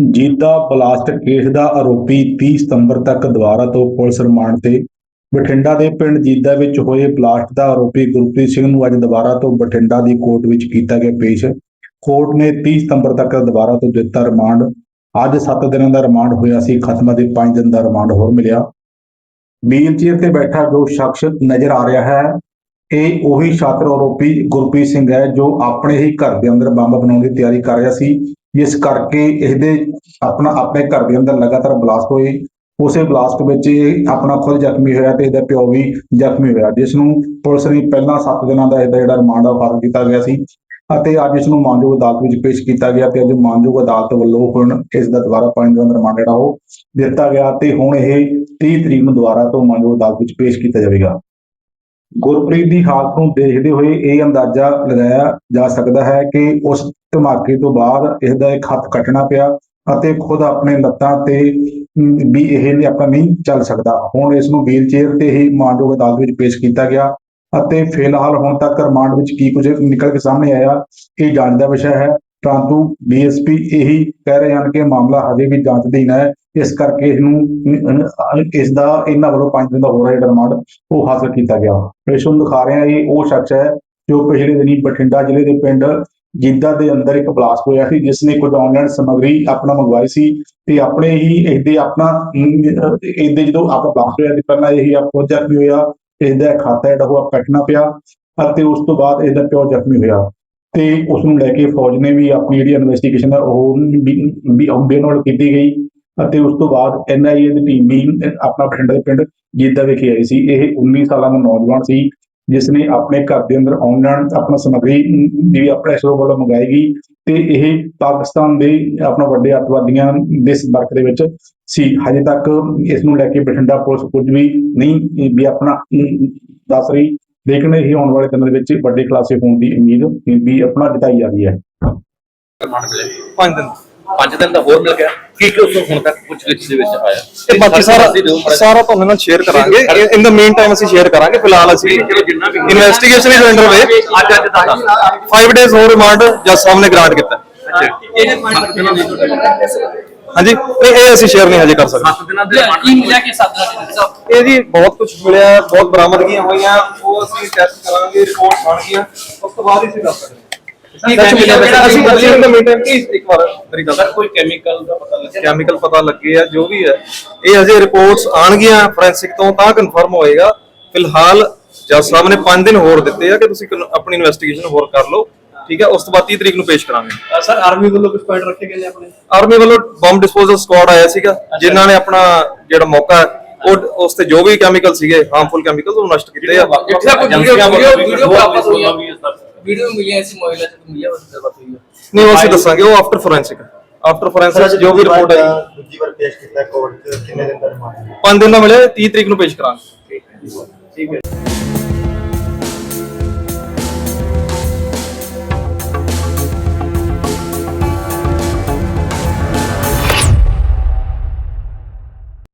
Jeeta blast case ਦਾ ਆਰੋਪੀ 30 ਸਤੰਬਰ ਤੱਕ ਦੁਬਾਰਾ ਤੋਂ ਪੁਲਿਸ ਰਿਮਾਂਡ ਤੇ ਬਠਿੰਡਾ ਦੇ ਪਿੰਡ ਜੀਦਾ ਵਿੱਚ ਹੋਏ ਬਲਾਸਟ ਦਾ ਆਰੋਪੀ ਗੁਰਪ੍ਰੀਤ ਸਿੰਘ ਨੂੰ ਅੱਜ ਦੁਬਾਰਾ ਤੋਂ ਬਠਿੰਡਾ ਦੀ ਕੋਰਟ ਵਿੱਚ ਕੀਤਾ ਗਿਆ ਪੇਸ਼। ਕੋਰਟ ਨੇ 30 ਸਤੰਬਰ ਤੱਕ ਦੁਬਾਰਾ ਤੋਂ ਦਿੱਤਾ ਰਿਮਾਂਡ। ਅੱਜ 7 ਦਿਨਾਂ ਦਾ ਰਿਮਾਂਡ ਹੋਇਆ ਸੀ, ਖਤਮਾ ਦੇ 5 ਦਿਨ ਦਾ ਰਿਮਾਂਡ ਹੋਰ ਮਿਲਿਆ। ਵੀਲ ਚੇਅਰ ਤੇ ਬੈਠਾ ਜੋ ਸ਼ਖਸ ਨਜ਼ਰ ਆ ਰਿਹਾ ਹੈ, ਇਹ ਉਹੀ ਛਾਤਰ ਆਰੋਪੀ ਗੁਰਪ੍ਰੀਤ ਸਿੰਘ ਹੈ ਜੋ ਆਪਣੇ ਹੀ ਘਰ ਦੇ ਅੰਦਰ ਬੰਬ ਬਣਾਉਣ ਦੀ ਤਿਆਰੀ ਕਰ ਰਿਹਾ ਸੀ। ਜਿਸ ਕਰਕੇ ਇਹਦੇ ਆਪਣਾ, ਆਪਣੇ ਘਰ ਦੇ ਅੰਦਰ ਲਗਾਤਾਰ ਬਲਾਸਟ ਹੋਏ। ਉਸੇ ਬਲਾਸਟ ਵਿੱਚ ਇਹ ਆਪਣਾ ਖੁਦ ਜ਼ਖਮੀ ਹੋਇਆ ਤੇ ਇਹਦਾ ਪਿਓ ਵੀ ਜ਼ਖਮੀ ਹੋਇਆ। ਜਿਸ ਨੂੰ ਪੁਲਿਸ ਨੇ ਪਹਿਲਾਂ 7 ਦਿਨਾਂ ਦਾ ਇਹਦਾ ਜਿਹੜਾ ਰਿਮਾਂਡ ਆ ਫਾਰਮ ਕੀਤਾ ਗਿਆ ਸੀ। ਅਤੇ ਅੱਜ ਇਸ ਨੂੰ ਮਾਨਯੋਗ ਅਦਾਲਤ ਵਿੱਚ ਪੇਸ਼ ਕੀਤਾ ਗਿਆ ਤੇ ਅੱਜ ਮਾਨਯੋਗ ਅਦਾਲਤ ਵੱਲੋਂ ਹੁਣ ਇਸ ਦਾ ਦੁਬਾਰਾ ਪੰਜ ਦਿਨ ਦਾ ਰਿਮਾਂਡ ਜਿਹੜਾ ਉਹ ਦਿੱਤਾ ਗਿਆ। ਤੇ ਹੁਣ ਇਹ 30 ਤਰੀਕ ਨੂੰ ਦੁਬਾਰਾ ਤੋਂ ਮਾਨਯੋਗ ਅਦਾਲਤ ਵਿੱਚ ਪੇਸ਼ ਕੀਤਾ ਜਾਵੇਗਾ। ਗੁਰਪ੍ਰੀਤ ਦੀ ਹਾਲਤ ਨੂੰ ਦੇਖਦੇ ਹੋਏ ਇਹ ਅੰਦਾਜ਼ਾ ਲਗਾਇਆ ਜਾ ਸਕਦਾ ਹੈ ਕਿ ਉਸ ਧਮਾਕੇ ਤੋਂ ਬਾਅਦ ਇਸ ਦਾ ਇੱਕ ਹੱਥ ਕੱਟਣਾ ਪਿਆ ਅਤੇ ਖੁਦ ਆਪਣੇ ਲੱਤਾਂ ਤੇ ਵੀ ਇਹ ਆਪਣਾ ਨਹੀਂ ਚੱਲ ਸਕਦਾ। ਹੁਣ ਇਸ ਨੂੰ ਵੀਲ ਤੇ ਹੀ ਮਾਨਯੋਗ ਅਦਾਲਤ ਵਿੱਚ ਪੇਸ਼ ਕੀਤਾ ਗਿਆ ਅਤੇ ਫਿਲਹਾਲ ਹੁਣ ਤੱਕ ਰਿਮਾਂਡ ਵਿੱਚ ਕੀ ਕੁਝ ਨਿਕਲ ਕੇ ਸਾਹਮਣੇ ਆਇਆ, ਇਹ ਜਾਂਚ ਦਾ ਵਿਸ਼ਾ ਹੈ। ਪਰੰਤੂ ਡੀਐਸਪੀ ਇਹੀ ਕਹਿ ਰਹੇ ਹਨ ਕਿ ਮਾਮਲਾ ਹਜੇ ਵੀ ਜਾਂਚ ਅਧੀਨ ਹੈ। ਇਸ ਕਰਕੇ ਇਸ ਨੂੰ ਇਸ ਦਾ, ਇਹਨਾਂ ਵੱਲੋਂ 5 ਦਿਨ ਦਾ ਹੋਰ ਜਿਹੜਾ ਰਿਮਾਂਡ ਉਹ ਹਾਸਲ ਕੀਤਾ ਗਿਆ। ਇਸ ਦਿਖਾ ਰਹੇ ਹਾਂ, ਇਹ ਉਹ ਸ਼ਖਸ ਹੈ ਜੋ ਪਿਛਲੇ ਦਿਨੀ ਬਠਿੰਡਾ ਜ਼ਿਲ੍ਹੇ ਦੇ ਪਿੰਡ ਜੀਦਾ ਦੇ ਅੰਦਰ ਇੱਕ ਬਲਾਸਟ ਹੋਇਆ ਸੀ ਜਿਸ ਨੇ ਕੁਝ ਆਨਲਾਈਨ ਸਮੱਗਰੀ ਆਪਣਾ ਮੰਗਵਾਈ ਸੀ ਤੇ ਆਪਣੇ ਹੀ ਇਹਦੇ ਆਪਣਾ, ਇਹਦੇ ਜਦੋਂ ਆਪਣਾ ਬਲਾਸਟ ਹੋਇਆ ਤੇ ਪਹਿਲਾਂ ਇਹੀ ਆਪੋ ਜ਼ਖਮੀ ਹੋਇਆ, ਇਹਦਾ ਖਾਤਾ ਜਿਹੜਾ ਉਹ ਕੱਟਣਾ ਪਿਆ ਅਤੇ ਉਸ ਤੋਂ ਬਾਅਦ ਇਹਦਾ ਪਿਓ ਜ਼ਖਮੀ ਹੋਇਆ। ਤੇ ਉਸ ਨੂੰ ਲੈ ਕੇ ਫੌਜ ਨੇ ਵੀ ਆਪਣੀ ਜਿਹੜੀ ਇਨਵੈਸਟੀਗੇਸ਼ਨ ਹੈ ਉਹ ਵੀ ਵੀ ਉਹਦੇ ਨਾਲ ਕੀਤੀ ਗਈ। ਅਤੇ ਉਸ ਤੋਂ ਬਾਅਦ ਐਨਆਈਏ ਦੀ ਟੀਮ ਵੀ ਆਪਣਾ ਬਠਿੰਡਾ ਦੇ ਪਿੰਡ ਜੀਦਾ ਵਿਖੇ ਆਈ ਸੀ। ਇਹ 19 ਸਾਲਾਂ ਦਾ ਨੌਜਵਾਨ ਸੀ ਜਿਸ ਨੇ ਆਪਣੇ ਘਰ ਦੇ ਅੰਦਰ ਆਨਲਾਈਨ ਆਪਣਾ ਸਮੱਗਰੀ ਦੀ ਆਪਣੇ ਸ਼ੋਅ ਵੱਲੋਂ ਮੰਗਾਈ ਗਈ ਤੇ ਇਹ ਪਾਕਿਸਤਾਨ ਦੇ ਆਪਣਾ ਵੱਡੇ ਅੱਤਵਾਦੀਆਂ ਦੇ ਸੰਪਰਕ ਦੇ ਵਿੱਚ ਸੀ। ਹਜੇ ਤੱਕ ਇਸ ਨੂੰ ਲੈ ਕੇ ਬਠਿੰਡਾ ਪੁਲਿਸ ਕੁਝ ਵੀ ਨਹੀਂ ਵੀ ਆਪਣਾ ਦੱਸ ਰਹੀ। ਲੇਕਿਨ ਇਹ ਆਉਣ ਵਾਲੇ ਦਿਨਾਂ ਦੇ ਵਿੱਚ ਵੱਡੇ ਖੁਲਾਸੇ ਹੋਣ ਦੀ ਉਮੀਦ ਵੀ ਆਪਣਾ ਜਤਾਈ ਜਾ ਰਹੀ ਹੈ। ਪੰਜ ਦਿਨ। ਪੰਜ ਦਿਨ ਦਾ ਹੋਰ ਮਿਲ ਗਿਆ। ਕੀ ਕੀ ਉਸ ਨੂੰ ਹੁਣ ਤੱਕ ਪੁੱਛ ਗਿੱਛ ਦੇ ਵਿੱਚ ਆਇਆ? ਤੇ ਬਾਕੀ ਸਾਰਾ ਸਾਰਾ ਤੁਹਾਨੂੰ ਨਾਲ ਸ਼ੇਅਰ ਕਰਾਂਗੇ। ਇਨ ਦਾ ਮੇਨ ਟਾਈਮ ਅਸੀਂ ਸ਼ੇਅਰ ਕਰਾਂਗੇ। ਫਿਲਹਾਲ ਅਸੀਂ ਇਨਵੈਸਟੀਗੇਸ਼ਨ ਇਜ਼ ਅੰਡਰ ਵੇ ਅੱਜ ਅੱਜ ਦਾ ਦੱਸ 5 ਡੇਜ਼ ਹੋਰ ਰਿਮਾਂਡ ਜੱਜ ਸਾਹਿਬ ਨੇ ਗ੍ਰਾਂਟ ਕੀਤਾ ਦੀ ਹਾਂਜੀ। ਇਹ ਇਹ ਅਸੀਂ ਸ਼ੇਅਰ ਨਹੀਂ ਹਜੇ ਕਰ ਸਕਦੇ। ਸੱਤ ਦਿਨਾਂ ਦੇ ਰਿਮਾਂਡ ਕੀ ਮਿਲਿਆ ਕਿ ਸੱਤ ਦਿਨ ਇਹ ਜੀ ਬਹੁਤ ਕੁਝ ਮਿਲਿਆ ਬਹੁਤ ਬਰਾਮਦਗੀਆਂ ਹੋਈਆਂ। ਉਹ ਅਸੀਂ ਟੈਸਟ ਕਰਾਂਗੇ ਰਿਪੋਰਟ ਆਣਗੀਆਂ ਉਸ ਤੋਂ ਬਾਅਦ ਹੀ ਅਸੀਂ ਦੱਸ ਸਕਦੇ ਕੀ ਹਾਂ chemical ਜਿਹੜਾ ਅਸੀਂ ਅਸੀਂ in the main time please ਇੱਕ ਵਾਰ ਮੇਰੀ ਗੱਲ ਸਰ ਕੋਈ ਕੈਮੀਕਲ ਦਾ ਪਤਾ ਲੱਗਿਆ ਕੈਮੀਕਲ ਪਤਾ ਲੱਗੇ ਆ ਜੋ ਵੀ ਹੈ ਇਹ ਹਜੇ ਰਿਪੋਰਟਸ ਆਣਗੀਆਂ ਫੋਰੈਂਸਿਕ ਤੋਂ ਤਾਂ ਕਨਫਰਮ ਹੋਏਗਾ। ਫਿਲਹਾਲ ਜੱਜ ਸਾਹਿਬ ਨੇ 5 ਦਿਨ ਹੋਰ ਦਿੱਤੇ ਆ ਕਿ ਤੁਸੀਂ ਕਨ- ਆਪਣੀ ਇਨਵੈਸਟੀਗੇਸ਼ਨ ਹੋਰ ਕਰ ਲਓ। ਠੀਕ ਹੈ ਉਸ ਤੋਂ ਬਾਅਦ 30 ਤਰੀਕ ਨੂੰ ਪੇਸ਼ ਕਰਾਂਗੇ। ਸਰ ਆਰਮੀ ਵੱਲੋਂ ਕੁਝ ਪੁਆਇੰਟ ਰੱਖੇ ਗਏ ਨੇ ਆਪਣੇ? ਆਰਮੀ ਵੱਲੋਂ ਬੰਬ ਡਿਸਪੋਜ਼ਲ ਸਕੁਆਡ ਆਇਆ ਸੀਗਾ ਜਿਨ੍ਹਾਂ ਨੇ ਆਪਣਾ ਜਿਹੜਾ ਮੌਕਾ ਹੈ, ਉਹ ਉਸ ਤੇ ਜੋ ਵੀ ਕੈਮੀਕਲ ਸੀਗੇ ਹਾਰਮਫੁਲ ਕੈਮੀਕਲ ਉਹ ਨਸ਼ਟ ਕੀਤੇ ਆ। ਵੀਡੀਓ ਹੈ ਮੋਬਾਈਲ ਚ ਮਿਲਿਆ ਉਸ ਦੇ ਹੈ ਨਹੀਂ ਉਹ ਅਸੀਂ ਦੱਸਾਂਗੇ ਉਹ ਆਫਟਰ ਫੋਰੈਂਸਿਕ ਆਫਟਰ ਫੋਰੈਂਸਿਕ ਜੋ ਵੀ ਰਿਪੋਰਟ ਆਈ। ਦੂਜੀ ਵਾਰ ਪੇਸ਼ ਕੀਤਾ ਕੋਰਟ ਚ ਕਿੰਨੇ ਦਿਨ ਦਾ ਰਿਮਾਂਡ 5 ਦਿਨ ਦਾ ਮਿਲਿਆ 30 ਤਰੀਕ ਨੂੰ ਪੇਸ਼ ਕਰਾਂਗੇ। ਠੀਕ ਹੈ।